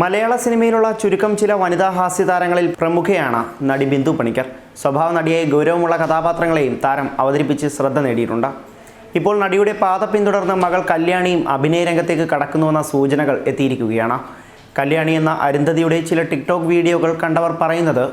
മലയാള സിനിമയിലുള്ള ചുരുക്കം ചില വനിതാ ഹാസ്യതാരങ്ങളിൽ പ്രമുഖയാണ് നടി ബിന്ദു പണിക്കർ. സ്വഭാവ നടിയെ ഗൗരവമുള്ള കഥാപാത്രങ്ങളെയും താരം അവതരിപ്പിച്ച് ശ്രദ്ധ നേടിയിട്ടുണ്ട്. ഇപ്പോൾ നടിയുടെ പാത പിന്തുടർന്ന് മകൾ കല്യാണിയും അഭിനയ രംഗത്തേക്ക് കടക്കുന്നുവെന്ന സൂചനകൾ എത്തിയിരിക്കുകയാണ്. കല്യാണി എന്ന അരുന്ധതിയുടെ ചില ടിക്ടോക്ക് വീഡിയോകൾ കണ്ടവർ പറയുന്നത്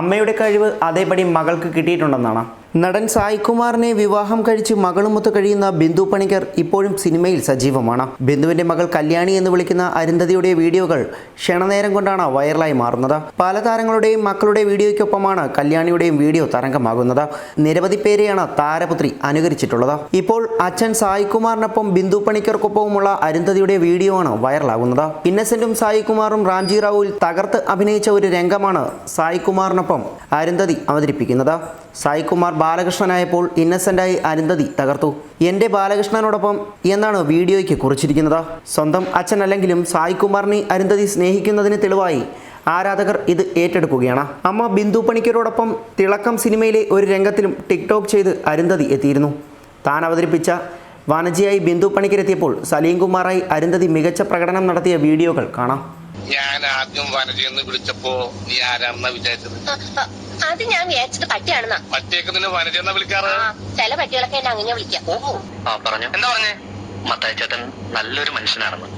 അമ്മയുടെ കഴിവ് അതേപടി മകൾക്ക് കിട്ടിയിട്ടുണ്ടെന്നാണ്. നടൻ സായികുമാറിനെ വിവാഹം കഴിച്ച് മകളുമൊത്ത് കഴിയുന്ന ബിന്ദു പണിക്കർ ഇപ്പോഴും സിനിമയിൽ സജീവമാണ്. ബിന്ദുവിന്റെ മകൾ കല്യാണി എന്ന് വിളിക്കുന്ന അരുന്ധതിയുടെ വീഡിയോകൾ ക്ഷണനേരം കൊണ്ടാണ് വൈറലായി മാറുന്നത്. പല താരങ്ങളുടെയും മക്കളുടെ വീഡിയോയ്ക്കൊപ്പമാണ് കല്യാണിയുടെയും വീഡിയോ തരംഗമാകുന്നത്. നിരവധി പേരെയാണ് താരപുത്രി അനുകരിച്ചിട്ടുള്ളത്. ഇപ്പോൾ അച്ഛൻ സായികുമാറിനൊപ്പം ബിന്ദു പണിക്കർക്കൊപ്പവുമുള്ള അരുന്ധതിയുടെ വീഡിയോ ആണ് വൈറലാകുന്നത്. ഇന്നസെന്റും സായികുമാറും റാംജി റാവുവിൽ തകർത്ത് അഭിനയിച്ച ഒരു രംഗമാണ് സായികുമാറിനൊപ്പം അരുന്ധതി അവതരിപ്പിക്കുന്നത്. സായികുമാർ ബാലകൃഷ്ണനായപ്പോൾ ഇന്നസെന്റായി അരുന്ധതി തകർത്തു. എന്റെ ബാലകൃഷ്ണനോടൊപ്പം എന്നാണ് വീഡിയോയ്ക്ക് കുറിച്ചിരിക്കുന്നത്? സ്വന്തം അച്ഛൻ അച്ഛനല്ലെങ്കിലും സായികുമാറിനെ അരുന്ധതി സ്നേഹിക്കുന്നതിന് തെളിവായി ആരാധകർ ഇത് ഏറ്റെടുക്കുകയാണ്. അമ്മ ബിന്ദു പണിക്കരോടൊപ്പം തിളക്കം സിനിമയിലെ ഒരു രംഗത്തിലും ടിക്ടോക്ക് ചെയ്ത് അരുന്ധതി എത്തിയിരുന്നു. താൻ അവതരിപ്പിച്ച വാനജിയായി ബിന്ദു പണിക്കരെത്തിയപ്പോൾ സലീം കുമാറായി അരുന്ധതി മികച്ച പ്രകടനം നടത്തിയ വീഡിയോകൾ കാണാം. ഞാൻ ആദ്യം വനജയെന്ന് വിളിച്ചപ്പോ നീ ആരാണെന്നാ വിചാരിച്ചത്? അത് ഞാൻ വിചാരിച്ചത് പട്ടിയാണെന്നാ. പട്ടിയൊക്കെ നിന്നെ വനജയെന്നാ വിളിക്കാറ്? ചില പട്ടികളൊക്കെ എന്നെ അങ്ങനെ വിളിക്കാം. ഓഹോ ആ പറഞ്ഞു. എന്താ പറഞ്ഞേ? മത്തായ ചേട്ടൻ നല്ലൊരു മനുഷ്യനാണെന്ന്.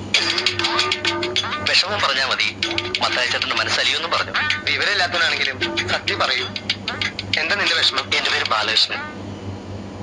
വിഷമം പറഞ്ഞാ മതി. മത്തായ ചേട്ടന്റെ മനസ്സലിയൊന്നും പറഞ്ഞു. വിവരമില്ലാത്തവനാണെങ്കിലും സത്യം പറയൂ. എന്താ നിന്റെ വിഷമം? എന്റെ പേര് ബാലകൃഷ്ണൻ.